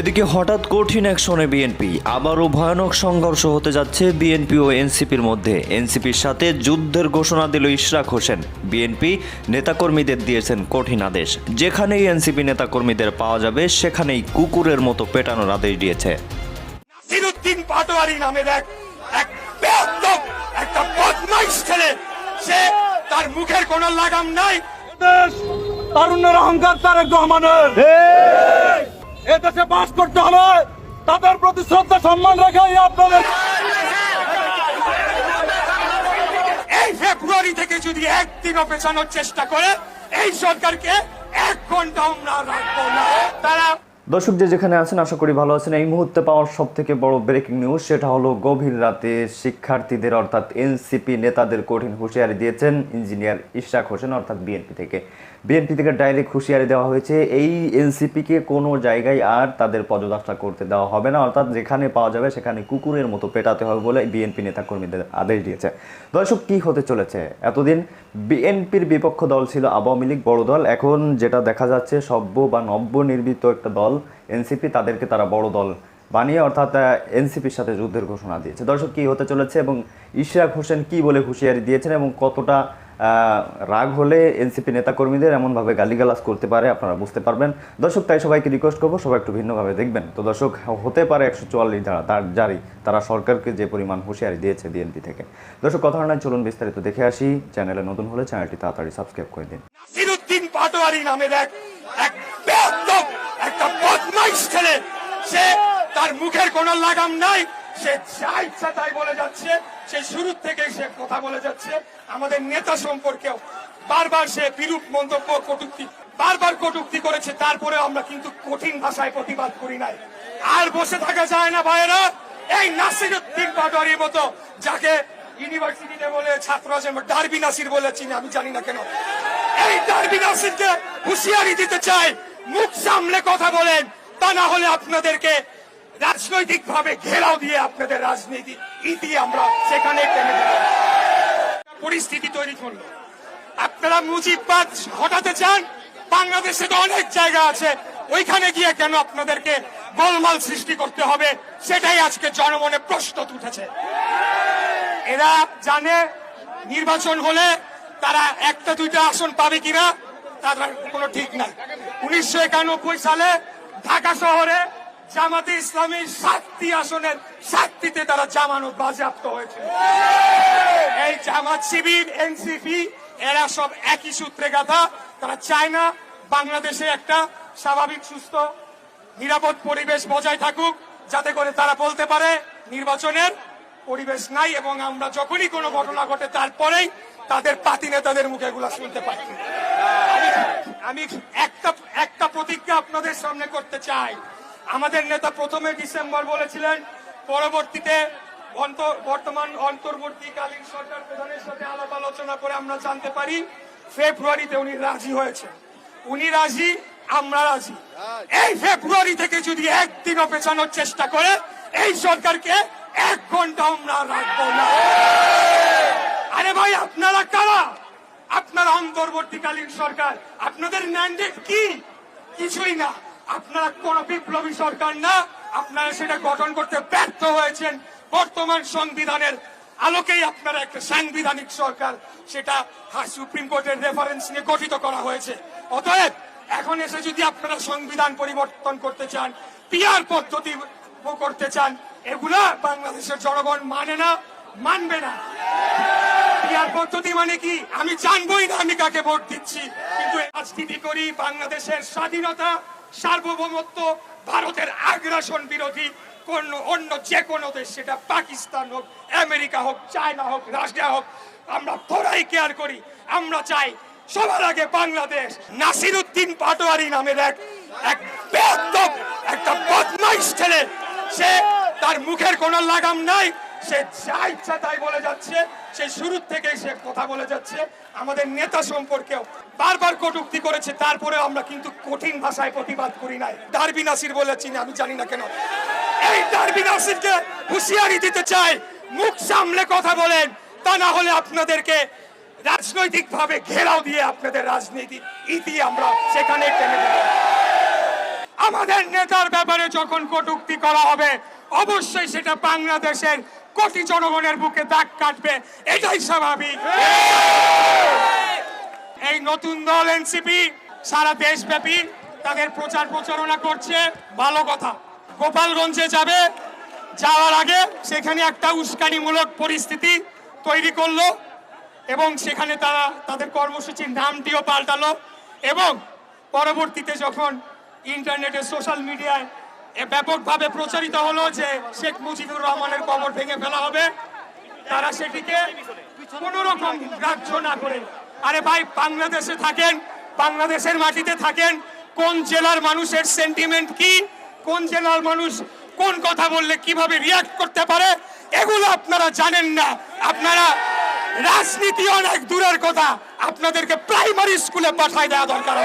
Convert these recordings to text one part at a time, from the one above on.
এদিকে হঠাৎ কঠিন অ্যাকশনে বিএনপি। আবারও ভয়ানক সংঘর্ষ হতে যাচ্ছে বিএনপি ও এনসিপির মধ্যে। এনসিপির সাথে যুদ্ধের ঘোষণা দিল ইশরাক হোসেন। বিএনপি নেতাকর্মীদের দিয়েছেন কঠিন আদেশ। যেখানেই এনসিপি নেতাকর্মীদের পাওয়া যাবে সেখানেই কুকুরের মতো পেটানোর আদেশ দিয়েছে। পাটোয়ারি নামের এক এক একটা বদমাইশ ছেলে। সে তার মুখের কোনো লাগাম নাই। তারুণ্যের অহংকার তারেক রহমানের। এ দেশে বাস করতে হলে তাদের প্রতি শ্রদ্ধা, সম্মান রেখেই আপনাদের এই ফেব্রুয়ারি থেকে যদি একদিনও পেছানোর চেষ্টা করে, এই সরকারকে এক ঘণ্টা আমরা রাখব না। তারা দর্শক যে যেখানে আছেন, আশা করি ভালো আছেন। এই মুহূর্তে পাওয়ার সব থেকে বড় ব্রেকিং নিউজ সেটা হলো গভীর রাতে শিক্ষার্থীদের, অর্থাৎ এনসিপি নেতাদের কঠিন হুঁশিয়ারি দিয়েছেন ইঞ্জিনিয়ার ইশরাক হোসেন, অর্থাৎ বিএনপি থেকে। বিএনপি থেকে ডাইরেক্ট হুঁশিয়ারি দেওয়া হয়েছে, এই এনসিপিকে কোনো জায়গায় আর তাদের পদযাত্রা করতে দেওয়া হবে না, অর্থাৎ যেখানে পাওয়া যাবে সেখানে কুকুরের মতো পেটাতে হবে বলে বিএনপি নেতাকর্মীদের আদেশ দিয়েছে। দর্শক, কি হতে চলেছে? এতদিন বিএনপির বিপক্ষ দল ছিল আওয়ামী লীগ, বড় দল। এখন যেটা দেখা যাচ্ছে, সভ্য বা নব্য নির্মিত একটা দল এনসিপি তাদেরকে তারা বড় দল বানিয়ে, অর্থাৎ এনসিপির সাথে যুদ্ধের ঘোষণা দিয়েছে। দর্শক, কি হতে চলেছে এবং ইশরাক হোসেন কি বলে হুঁশিয়ারি দিয়েছেন এবং কতটা রাগ হলে এনসিপি নেতাকর্মীদের এমনভাবে গালিগালাজ করতে পারে আপনারা বুঝতে পারবেন। দর্শক, তাই সবাইকে রিকোয়েস্ট করব, সবাই একটু ভিন্নভাবে দেখবেন। তো দর্শক, হতে পারে একশো চুয়াল্লিশ ধারা তার জারি, তারা সরকারকে যে পরিমাণ হুঁশিয়ারি দিয়েছে বিএনপি থেকে। দর্শক, কথা নয় চলুন বিস্তারিত দেখে আসি। চ্যানেলে নতুন হলে চ্যানেলটি তাড়াতাড়ি সাবস্ক্রাইব করে দিন। একটা বদমাইশ ছেলে। সে তার মুখের কোনো লাগাম নাই। সে যা ইচ্ছা তাই বলে যাচ্ছে। সে শুরু থেকে সে কথা বলে যাচ্ছে। আমাদের নেতা সম্পর্কেও বারবার সে বিরূপ মন্তব্য, কটুক্তি, বারবার কটুক্তি করেছে। তারপরে আমরা কিন্তু কঠিন ভাষায় প্রতিবাদ করি নাই। আর বসে থাকা যায় না ভাইয়েরা। এই নাসিরুদ্দিন পাটোয়ারির মতো, যাকে ইউনিভার্সিটিতে বলে ছাত্র ডারবি নাসির বলে চিনি, আমি জানি না কেন। এই ডারবি নাসিরকে হুঁশিয়ারি দিতে চাই। মুখ সামলে কথা বলেন, তা না হলে আপনাদেরকে রাজনৈতিক ভাবে ঘেরাও দিয়ে আপনাদের রাজনীতি, ইতি আমরা সেখানে টেনে পরিস্থিতি তৈরি করল। আপনারা মুজিববাদ হটাতে চান, বাংলাদেশে তো অনেক জায়গা আছে, ওইখানে গিয়ে কেন আপনাদেরকে গোলমাল সৃষ্টি করতে হবে, সেটাই আজকে জনমনে প্রশ্ন উঠেছে এরা জানে, নির্বাচন হলে তারা একটা দুইটা আসন পাবে কিনা তার কোনো ঠিক নাই। উনিশশো একানব্বই সালে ঢাকা শহরে জামাতে ইসলামী সাতটি আসনের সাতটিতে তারা জামানত বাজেয়াপ্ত হয়েছে। এই জামাত শিবির, এনসিপি, এরা সব একই সূত্রে গাথা। তারা চায় না বাংলাদেশে একটা স্বাভাবিক, সুস্থ, নিরাপদ পরিবেশ বজায় থাকুক, যাতে করে তারা বলতে পারে নির্বাচনের পরিবেশ নাই এবং আমরা যখনই কোনো ঘটনা ঘটে তারপরেই তাদের পাতি নেতাদের মুখে এগুলা শুনতে পাচ্ছি আমি- একটা একটা প্রতিজ্ঞা আপনাদের সামনে করতে চাই। আমাদের নেতা প্রথমে ডিসেম্বর বলেছিলেন, পরবর্তীতে বর্তমান অন্তর্বর্তীকালীন সরকার প্রধানের সাথে আলাপ আলোচনা করে আমরা জানতে পারি, ফেব্রুয়ারিতে উনি রাজি হয়েছে উনি রাজি, আমরা রাজি। এই ফেব্রুয়ারি থেকে যদি একদিনও পেছানোর চেষ্টা করে, এই সরকারকে এক ঘণ্টা আমরা রাখব না। আরে ভাই, আপনারা কারা? আপনারা অন্তর্বর্তীকালীন সরকার, আপনাদের ম্যান্ডেট কি? কিছুই না। আপনারা কোন বিপ্লবী সরকার না, আপনারা সেটা গঠন করতে ব্যর্থ হয়েছেন। বর্তমান সংবিধানের আলোকেই আপনারা একটা সাংবিধানিক সরকার, সেটা সুপ্রিম কোর্টের রেফারেন্স নিয়ে গঠিত করা হয়েছে। অতএব, এখন এসে যদি আপনারা সংবিধান পরিবর্তন করতে চান পিয়ার পদ্ধতি করতে চান, এগুলা বাংলাদেশের জনগণ মানে না, মানবে না। পিয়ার পদ্ধতি মানে কি? আমি জানবই না আমি কাকে ভোট দিচ্ছি। কিন্তু রাজনীতি করি বাংলাদেশের স্বাধীনতা, সার্বভৌমত্ব, ভারতের আগ্রাসন বিরোধী কোন অন্য যে কোনো দেশ, সেটা পাকিস্তান হোক, আমেরিকা হোক, চায়না হোক, রাশিয়া হোক, আমরা তোরাই কেয়ার করি। আমরা চাই সবার আগে বাংলাদেশ নাসিরুদ্দিন পাটোয়ারি নামের এক এক একটা বদমাইশ ছেলে। সে তার মুখের কোনো লাগাম নাই সে যা ইচ্ছা তাই বলে যাচ্ছে, সে শুরু থেকে সে কথা বলে যাচ্ছে। আমাদের নেতা সম্পর্কেও বারবার কটুক্তি করেছে তারপরে আমরা কিন্তু কঠিন ভাষায় প্রতিবাদ করি নাই। ডারবি নাসির বলে চিনি, আমি জানি না কেন। এই ডারবি নাসিরকে হুঁশিয়ারি দিতে চাই, মুখ সামলে কথা বলেন, তা না হলে আপনাদেরকে রাজনৈতিক ভাবে ঘেরাও দিয়ে আপনাদের রাজনীতি ইতি আমরা সেখানে টেনে দেব। আমাদের নেতার ব্যাপারে যখন কটূক্তি করা হবে, অবশ্যই সেটা বাংলাদেশের কোটি জনগণের বুকে দাগ কাটবে, এটাই স্বাভাবিক। এই নতুন দল এনসিপি সারা দেশব্যাপী তাদের প্রচার প্রচারণা করছে। ভালো কথা। গোপালগঞ্জে যাবে, যাওয়ার আগে সেখানে একটা উস্কানিমূলক পরিস্থিতি তৈরি করল এবং সেখানে তারা তাদের কর্মসূচির নামটিও পাল্টালো এবং পরবর্তীতে যখন ইন্টারনেটে, সোশ্যাল মিডিয়ায় ব্যাপকভাবে প্রচারিত হলো যে শেখ মুজিবুর রহমানের কবর ভেঙে ফেলা হবে। তারা সেটিকে কোন রকম গ্রাহ্য না করে। আরে ভাই, বাংলাদেশে থাকেন, বাংলাদেশের মাটিতে থাকেন, কোন জেলার মানুষের সেন্টিমেন্ট কি? কোন জেলার মানুষ কোন কথা বললে কীভাবে রিয়াক্ট করতে পারে? এগুলো আপনারা জানেন না। আপনারা রাজনীতি অনেক দূরের কথা। আপনাদেরকে প্রাইমারি স্কুলে পাঠায় দেওয়া দরকার।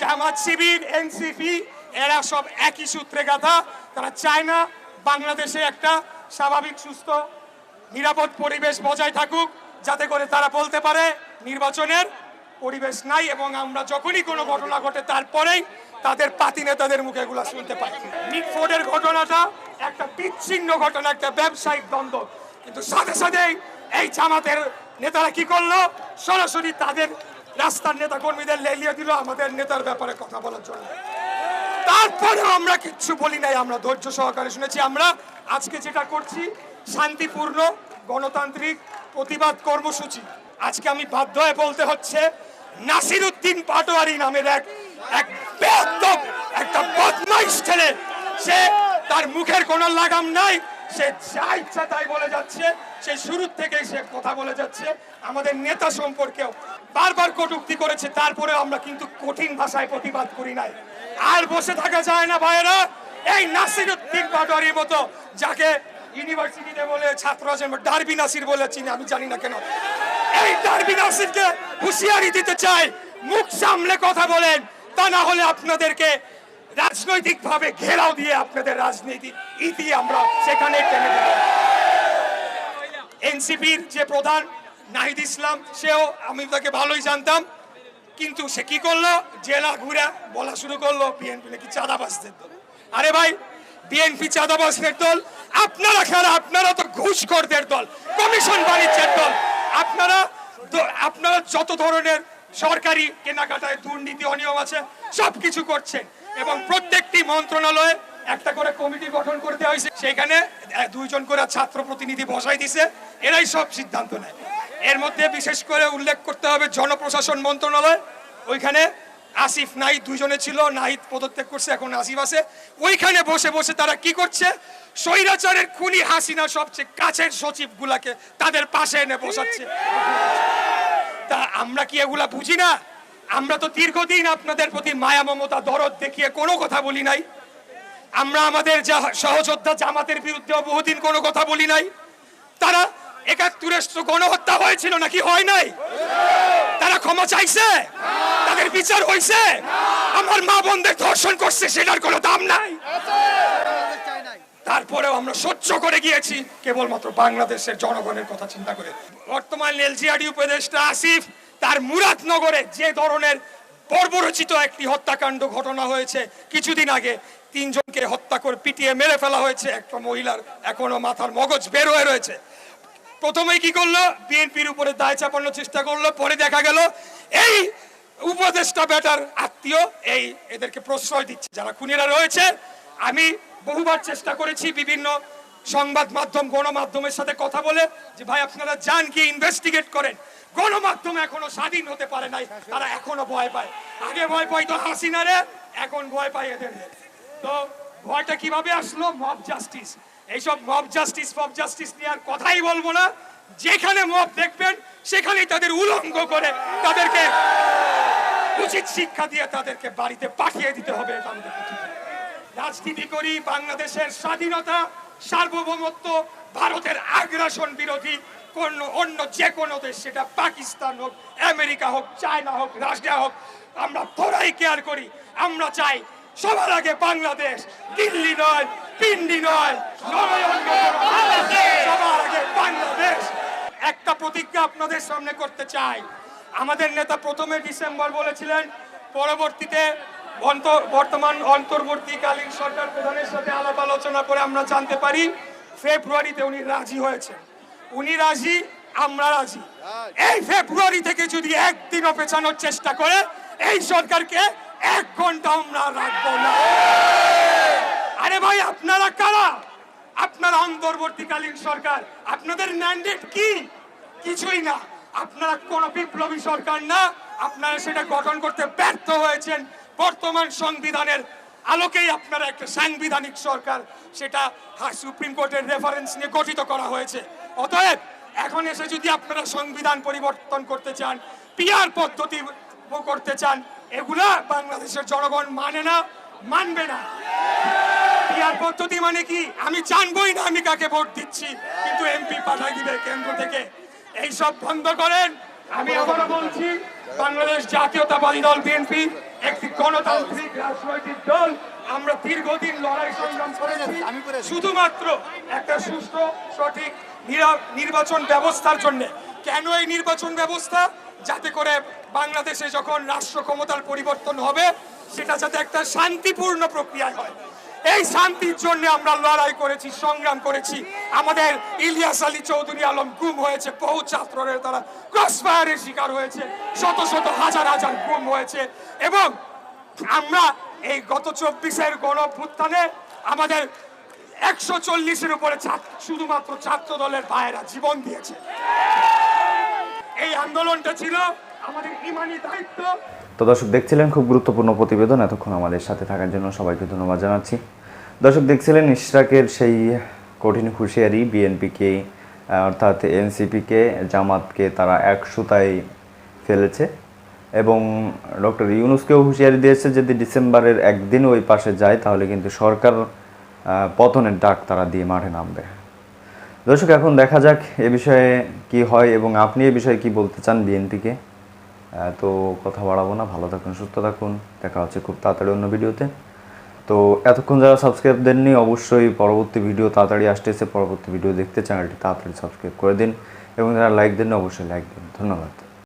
জামাত শিবির, এনসিপি এরা সব একই সূত্রে গাথা। তারা চায় না বাংলাদেশে একটা স্বাভাবিক, সুস্থ, নিরাপদ পরিবেশ বজায় থাকুক, যাতে করে তারা বলতে পারে নির্বাচনের পরিবেশ নাই এবং আমরা যখনই কোনো ঘটনা ঘটে তারপরেই তাদের পাতি নেতাদের মুখে এগুলো শুনতে পাই। মিটফোর্ডের ঘটনাটা একটা বিচ্ছিন্ন ঘটনা, একটা ব্যবসায়িক দ্বন্দ্ব। কিন্তু সাথে সাথেই এই জামাতের নেতারা কি করল? সরাসরি তাদের রাস্তার নেতা কর্মীদের লেলিয়ে দিল। আমাদের নেতার ব্যাপারে কথা বলার জন্য। তারপরে আমরা কিচ্ছু বলি নাই, আমরা ধৈর্য সহকারে শুনেছি। আমরা আজকে যেটা করছি, শান্তিপূর্ণ গণতান্ত্রিক প্রতিবাদ কর্মসূচি। আজকে আমি বাধ্য হয়ে বলতে হচ্ছে নাসির উদ্দিন পাটোয়ারি নামের এক এক একটা বদমাইশ ছেলে, সে তার মুখের কোনো লাগাম নাই, সে যা ইচ্ছা তাই বলে যাচ্ছে, সে শুরুর থেকেই সে কথা বলে যাচ্ছে। আমাদের নেতা সম্পর্কেও বারবার কটূক্তি করেছে তারপরে আমরা কিন্তু কঠিন ভাষায় প্রতিবাদ করি নাই। আর বসে থাকা যায় না ভাইয়েরা, এই নাসির উদ্দিন পাটোয়ারির মতো, যাকে ইউনিভার্সিটিতে বলে ছাত্র ডারবি নাসির বলে চিনি, আমি জানি না কেন। এই ডারবি নাসিরকে হুঁশিয়ারি দিতে চাই, মুখ সামলে কথা বলেন, তা না হলে আপনাদেরকে রাজনৈতিক ভাবে ঘেরাও দিয়ে আপনাদের রাজনীতি, ইতি আমরা সেখানে টেনে দেব এনসিপির যে প্রধান নাহিদ ইসলাম, সেও আমি তাকে ভালোই জানতাম। কিন্তু সে কি করল? জেলা ঘুরে বলা শুরু করল, বিএনপি নাকি চাঁদাবাজদের দল। আরে ভাই, বিএনপি চাঁদাবাজদের দল, আপনারা খেলা, আপনারা তো ঘুষখোরদের দল, কমিশন বাণিজ্যের দল। আপনারা আপনারা যত ধরনের সরকারি কেনাকাটায় দুর্নীতি, অনিয়ম আছে সব কিছু করছেন। এবং প্রত্যেকটি মন্ত্রণালয়ে একটা করে কমিটি গঠন করতে হয়েছে। সেখানে দুইজন করে ছাত্র প্রতিনিধি বসাই দিছে। এরাই সব সিদ্ধান্ত নেয়। এর মধ্যে বিশেষ করে উল্লেখ করতে হবে জনপ্রশাসন মন্ত্রণালয়। ওইখানে আসিফ নাহিদ দুজনে ছিল, নাহিদ পদত্যাগ করছে, এখন আসিফ আছে। ওইখানে বসে বসে তারা কি করছে? স্বৈরাচারের খুনি হাসিনা সবচেয়ে কাছের সচিব গুলাকে তাদের পাশে এনে বসাচ্ছে। তা আমরা কি এগুলা বুঝি না? আমরা তো দীর্ঘদিন আপনাদের প্রতি মায়া, মমতা, দরদ দেখিয়ে কোনো কথা বলি নাই। আমরা আমাদের যা- সহযোদ্ধা জামাতের বিরুদ্ধে বহুদিন কোনো কথা বলি নাই। তারা একাত্তরের গণহত্যা হয়েছিল নাকি হয় নাই? তারা ক্ষমা চাইছে? তাদের বিচার হয়েছে আমার মা বোনদের ধর্ষণ করছে, সেটার কোনো দাম নাই। তারপরেও আমরা সহ্য করে গিয়েছি, কেবলমাত্র বাংলাদেশের জনগণের কথা চিন্তা করে। বর্তমান এলজিআরডি উপদেষ্টা আসিফ, তার মুরাদনগরে যে ধরনের বর্বরচিত একটি হত্যাকাণ্ড ঘটনা হয়েছে, কিছুদিন আগে তিনজনকে হত্যা করে পিটিয়ে মেরে ফেলা হয়েছে। একটা মহিলার এখনও মাথার মগজ বের হয়ে রয়েছে। প্রথমেই কি করল? বিএনপির উপরে দায় চাপানোর চেষ্টা করল, পরে দেখা গেল এই উপদেষ্টা বেটার আত্মীয় এই এদেরকে প্রশ্রয় দিচ্ছে। যারা খুনিরা রয়েছে, আমি বহুবার চেষ্টা করেছি বিভিন্ন সংবাদ মাধ্যম, গণমাধ্যমের সাথে কথা বলে যে, ভাই, আপনারা যান কি ইনভেস্টিগেট করেন। গণমাধ্যম এখনও স্বাধীন হতে পারে নাই, তারা এখনও ভয় পায়। আগে ভয় পাই তো হাসিনারে, এখন ভয় পায় এদের। তো ভয়টা কীভাবে আসলো? মব জাস্টিস এইসব মব জাস্টিস মব জাস্টিস নিয়ে আর কথাই বলব না। যেখানে মব দেখবেন, সেখানেই তাদের উলঙ্গ করে তাদেরকে উচিত শিক্ষা দিয়ে তাদেরকে বাড়িতে পাঠিয়ে দিতে হবে। রাজনীতি করি, বাংলাদেশের স্বাধীনতা, সার্বভৌমত্ব, ভারতের আগ্রাসন বিরোধী কোন অন্য যে কোনো দেশ, সেটা পাকিস্তান হোক, আমেরিকা হোক, চায়না হোক, রাশিয়া হোক, আমরা তোরাই কেয়ার করি। আমরা চাই সবার আগে বাংলাদেশ দিল্লি নয় পিন্ডি নয় সবার আগে বাংলাদেশ। একটা প্রতিজ্ঞা আপনাদের সামনে করতে চাই। আমাদের নেতা প্রথমে ডিসেম্বর বলেছিলেন পরবর্তীতে অন্ত- বর্তমান অন্তর্বর্তীকালীন সরকার প্রধানের সাথে আলাপ আলোচনা করে আমরা জানতে পারি ফেব্রুয়ারিতে উনি রাজি হয়েছে উনি রাজি আমরা রাজি। এই ফেব্রুয়ারি থেকে যদি একদিনও পেছানোর চেষ্টা করে এই সরকারকে এক ঘণ্টা আমরা রাখব না। আরে ভাই, আপনারা কারা? আপনারা অন্তর্বর্তীকালীন সরকার, আপনাদের ম্যান্ডেট কি? কিছুই না। আপনারা কোন বিপ্লবী সরকার না, আপনারা সেটা গঠন করতে ব্যর্থ হয়েছেন। বর্তমান সংবিধানের আলোকেই আপনারা একটা সাংবিধানিক সরকার, সেটা হা- সুপ্রিম কোর্টের রেফারেন্স নিয়ে গঠিত করা হয়েছে। অতএব, এখন এসে যদি আপনারা সংবিধান পরিবর্তন করতে চান পিয়ার পদ্ধতি করতে চান এগুলা বাংলাদেশের জনগণ মানে না মানবে না। পিয়ার পদ্ধতি মানে কি? আমি জানবই না আমি কাকে ভোট দিচ্ছি কিন্তু এমপি পাঠাই দিবে কেন্দ্র থেকে। এই সব বন্ধ করেন। আমি আবারও বলছি বাংলাদেশ জাতীয়তাবাদী দল বিএনপি একটি গণতান্ত্রিক রাজনৈতিক দল। আমরা দীর্ঘদিন লড়াই সংগ্রাম করেছি। শুধুমাত্র একটা সুস্থ সঠিক নিরা- নির্বাচন ব্যবস্থার জন্য। কেন এই নির্বাচন ব্যবস্থা? যাতে করে বাংলাদেশে যখন রাষ্ট্র ক্ষমতার পরিবর্তন হবে, সেটা যাতে একটা শান্তিপূর্ণ প্রক্রিয়ায় হয়। এই শান্তির জন্য আমরা লড়াই করেছি, সংগ্রাম করেছি। আমাদের ইলিয়াস আলী চৌধুরী আলম গুম হয়েছে, বহু ছাত্রের তারা ক্রস ফায়ারের শিকার হয়েছে, শত শত হাজার হাজার গুম হয়েছে। এবং আমরা এই গত চব্বিশের গণভ্যুত্থানে আমাদের একশো চল্লিশের উপরে শুধুমাত্র ছাত্র দলের ভাইয়েরা জীবন দিয়েছে। আন্দোলনটা ছিল আমাদের ইমানি দায়িত্ব। তো দর্শক, দেখছিলেন খুব গুরুত্বপূর্ণ প্রতিবেদন। এতক্ষণ আমাদের সাথে থাকার জন্য সবাইকে ধন্যবাদ জানাচ্ছি। দর্শক, দেখছিলেন ইশরাকের সেই কঠিন হুঁশিয়ারি বিএনপিকে অর্থাৎ এনসিপিকে, জামাতকে তারা এক সুতায় ফেলেছে। এবং ডক্টর ইউনুসকেও হুঁশিয়ারি দিয়েছে যদি ডিসেম্বরের একদিন ওই পাশে যায়, তাহলে কিন্তু সরকার পতনের ডাক তারা দিয়ে মাঠে নামবে। দর্শক, এখন দেখা যাক এ বিষয়ে কি হয় এবং আপনি এ বিষয়ে কি বলতে চান বিএনপিকে। তো কথা বাড়াবো না, ভালো থাকুন, সুস্থ থাকুন, দেখা হচ্ছে খুব তাড়াতাড়ি অন্য ভিডিওতে। তো এতক্ষণ যারা সাবস্ক্রাইব দেননি, অবশ্যই পরবর্তী ভিডিও তাড়াতাড়ি আসতেছে পরবর্তী ভিডিও দেখতে, চ্যানেলটি তাড়াতাড়ি সাবস্ক্রাইব করে দিন এবং যারা লাইক দেননি, অবশ্যই লাইক দিন। ধন্যবাদ।